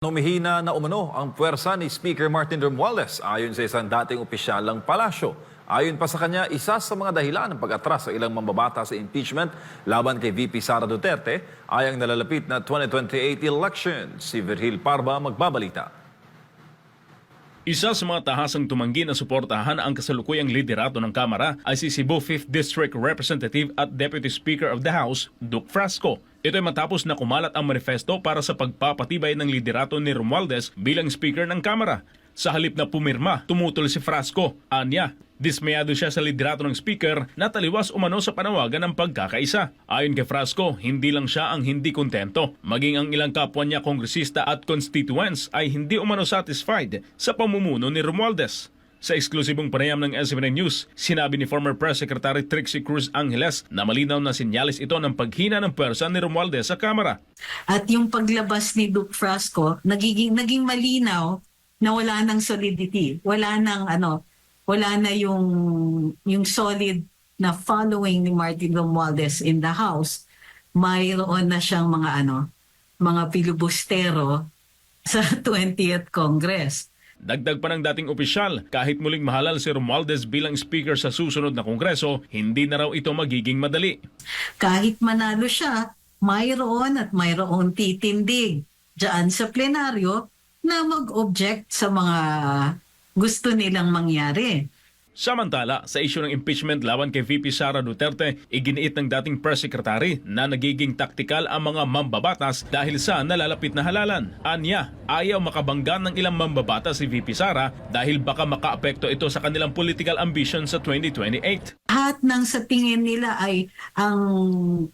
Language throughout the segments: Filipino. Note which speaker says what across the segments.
Speaker 1: Numihina na umano ang puwersa ni Speaker Martin Romualdez ayon sa isang dating opisyal ng palasyo. Ayon pa sa kanya, isa sa mga dahilan ng pag-atras sa ilang mambabata sa impeachment laban kay VP Sara Duterte ay ang nalalapit na 2028 election. Si Virgil Parba magbabalita.
Speaker 2: Isa sa mga tahasang tumanggi na suportahan ang kasalukuyang liderato ng Kamara ay si Cebu 5th District Representative at Deputy Speaker of the House, Duke Frasco. Ito ay matapos na kumalat ang manifesto para sa pagpapatibay ng liderato ni Romualdez bilang Speaker ng Kamara. Sa halip na pumirma, tumutol si Frasco. Anya, dismayado siya sa liderato ng Speaker na taliwas umano sa panawagan ng pagkakaisa. Ayon kay Frasco, hindi lang siya ang hindi kontento. Maging ang ilang kapwa niya kongresista at constituents ay hindi umano satisfied sa pamumuno ni Romualdez. Sa eksklusibong panayam ng SMN News, sinabi ni former Press Secretary Trixie Cruz Angeles na malinaw na sinyalis ito ng paghina ng pwersa ni Romualdez sa Kamara.
Speaker 3: At yung paglabas ni Duke Frasco, nagiging naging malinaw na wala nang solidity, wala nang ano, wala na yung yung solid na following ni Martin Romualdez in the House. Mayroon na siyang mga ano, mga filibustero sa 20th Congress.
Speaker 2: Dagdag pa ng dating opisyal, kahit muling mahalal si Romualdez bilang speaker sa susunod na kongreso, hindi na raw ito magiging madali.
Speaker 3: Kahit manalo siya, mayroon at mayroon titindig dyan sa plenaryo na mag-object sa mga gusto nilang mangyari.
Speaker 2: Samantala, sa isyu ng impeachment laban kay VP Sara Duterte, iginiit ng dating press secretary na nagiging taktikal ang mga mambabatas dahil sa nalalapit na halalan. Anya, ayaw makabangga ng ilang mambabatas si VP Sara dahil baka makaapekto ito sa kanilang political ambition sa 2028.
Speaker 3: Lahat ng sa tingin nila ay ang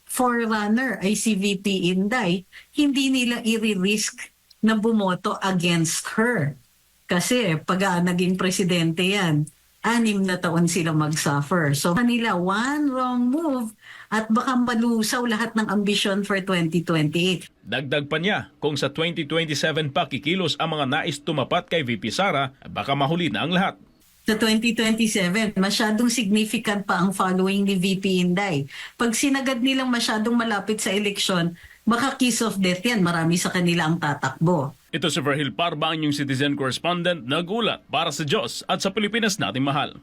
Speaker 3: forerunner ay si VP Inday, hindi nila i-risk na bumoto against her. Kasi pag ah, naging presidente yan, anim na taon sila mag-suffer. So kanila, one wrong move at baka malusaw lahat ng ambition for 2028.
Speaker 2: Dagdag pa niya, kung sa 2027 pa kikilos ang mga nais tumapat kay VP Sara, baka mahuli na ang lahat.
Speaker 3: Sa 2027, masyadong significant pa ang following ni VP Inday. Pag sinagad nilang masyadong malapit sa eleksyon, baka kiss of death yan. Marami sa kanila ang tatakbo.
Speaker 2: Ito si Verhil Parba, inyong citizen correspondent, nagulat para sa Diyos at sa Pilipinas nating mahal.